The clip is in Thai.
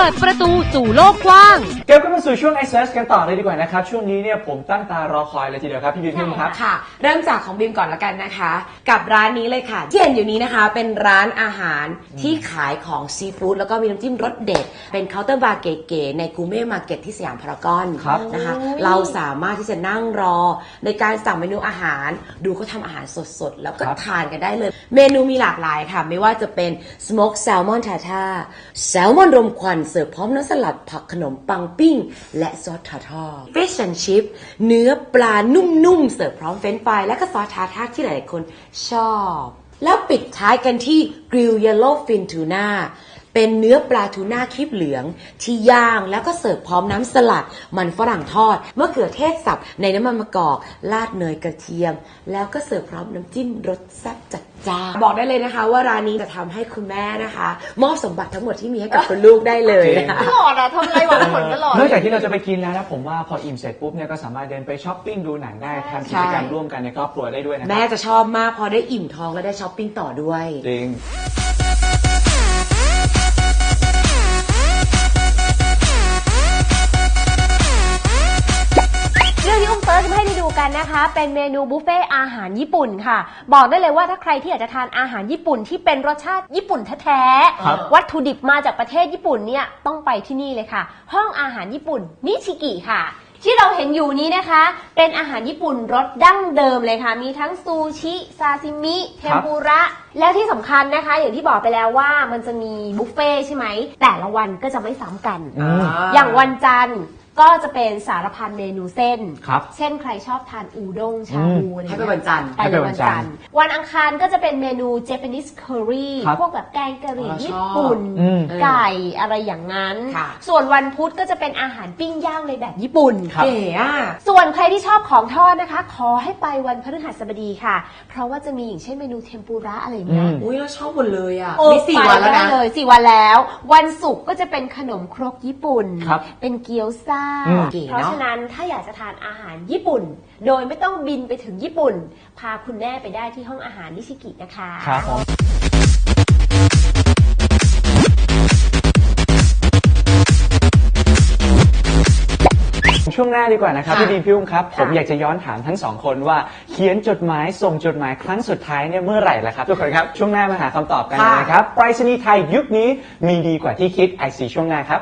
ปิดประตูสู่โลกกว้าง เก็บกันมาสู่ช่วง s อ s กันต่อเลยดีกว่านะครับ ช่วงนี้เนี่ยผมตั้งตารอคอยเลยทีเดียวครับ พี่บิวพี่ครับค่ะ เริ่มจากของบีมก่อนละกันนะคะ กับร้านนี้เลยค่ะที่เห็นอยู่นี้นะคะ เป็นร้านอาหารที่ขายของซีฟู้ดแล้วก็มีน้ำจิ้มรสเด็ด เป็นเคาน์เตอร์บาร์เก๋ๆในกูเม่มาร์เก็ตที่สยามพารากอนครับนะคะ เราสามารถที่จะนั่งรอ ในการสั่งเมนูอาหาร ดูเขาทำอาหารสดๆ แล้วก็ทานกันได้เลย เมนูมีหลากหลายค่ะ ไม่ว่าจะเป็น smoked salmon tartar แซลมอนรมควันเสิร์ฟพร้อมน้ำสลัดผักขนมปังปิ้ง และซอสทาทา fish and chip เนื้อปลานุ่มๆ เสิร์ฟพร้อมเฟรนฟรายและก็ซอสทาทาที่หลายๆคนชอบ แล้วปิดท้ายกันที่กริลเยลโลฟินทูน่า เป็นเนื้อปลาทูน่าคลิปเหลือง ที่ย่างแล้วก็เสิร์ฟพร้อมน้ำสลัด มันฝรั่งทอดมะเขือเทศสับในน้ำมันมะกอกราดเนยกระเทียม แล้วก็เสิร์ฟพร้อมน้ำจิ้มรสแซ่บจัดจ้านบอกได้เลยนะคะ ว่าร้านนี้จะทำให้คุณแม่นะคะ มอบสมบัติทั้งหมดที่มีให้กับคุณลูกได้เลยนะคะ ตลอดอะทำอะไรหวังผลตลอด นอกจากที่เราจะไปกินแล้วนะผมว่าพออิ่มเสร็จปุ๊บเนี่ยก็สามารถเดินไปช้อปปิ้งดูหนังได้ทำกิจกรรมใช่ร่วมกันในครอบครัวได้ด้วยนะคแม่รับจะชอบมากพอได้อิ่มท้องและได้ช้อปปิ้งต่อด้วย จริง กันนะคะ เป็นเมนูบุฟเฟ่ต์อาหารญี่ปุ่นค่ะ บอกได้เลยว่าถ้าใครที่อยากจะทานอาหารญี่ปุ่นที่เป็นรสชาติญี่ปุ่นแท้ครับ ๆวัตถุดิบมาจากประเทศญี่ปุ่นเนี่ยต้องไปที่นี่เลยค่ะ ห้องอาหารญี่ปุ่นนิชิกิค่ะ ที่เราเห็นอยู่นี้นะคะ เป็นอาหารญี่ปุ่นรสดั้งเดิมเลยค่ะ มีทั้งซูชิซาซิมิเทมปุระ แล้วที่สำคัญนะคะ อย่างที่บอกไปแล้วว่ามันจะมีบุฟเฟ่ต์ใช่ไหมแต่ละวันก็จะไม่ซ้ำกัน อืม อย่างวันจันทร์ ก็จะเป็นสารพันเมนูเส้น ครับ เช่นใครชอบทานอูด้งชาบูอะไรให้เงี้ยไปวันจันทร์ ไปเลยวันจันทร์วันอังคารก็จะเป็นเมนู Japanese curry ครับพวกแบบแกงกะหรี่อ๋อชอบญี่ปุ่นอืมไก่อะไรอย่างนั้น ค่ะ ส่วนวันพุธก็จะเป็นอาหารปิ้งย่างในแบบญี่ปุ่น ครับ เก๋อะส่วนใครที่ชอบของทอดนะคะ ขอให้ไปวันพฤหัสบดีค่ะ เพราะว่าจะมีอย่างเช่นเมนูเทมปุระอะไรอย่างเงี้ย อืม อุ้ยเราชอบหมดเลยอะโอ้มีสี่วันแล้วไปได้นะเลยสี่วันแล้ว วันศุกร์ก็จะเป็นขนมครกญี่ปุ่น ครับเป็นเกี๊ยวซ่าอืมเก๋เนอะ เพราะฉะนั้นถ้าอยากจะทานอาหารญี่ปุ่น โดยไม่ต้องบินไปถึงญี่ปุ่น พาคุณแม่ไปได้ที่ห้องอาหารนิชิกินะคะ ครับผมช่วงหน้าดีกว่านะครับค่ะพี่ดีมพี่อุ้มครับ ผมค่ะอยากจะย้อนถามทั้งสองคนว่าเขียนจดหมายส่งจดหมายครั้งสุดท้ายเนี่ยเมื่อไหร่ล่ะครับ ทุกคนครับ ช่วงหน้ามาหาคำตอบกันเลยนะครับไปรษณีย์ไทยยุคนี้มีดีกว่าที่คิดไอซีช่วงหน้าครับ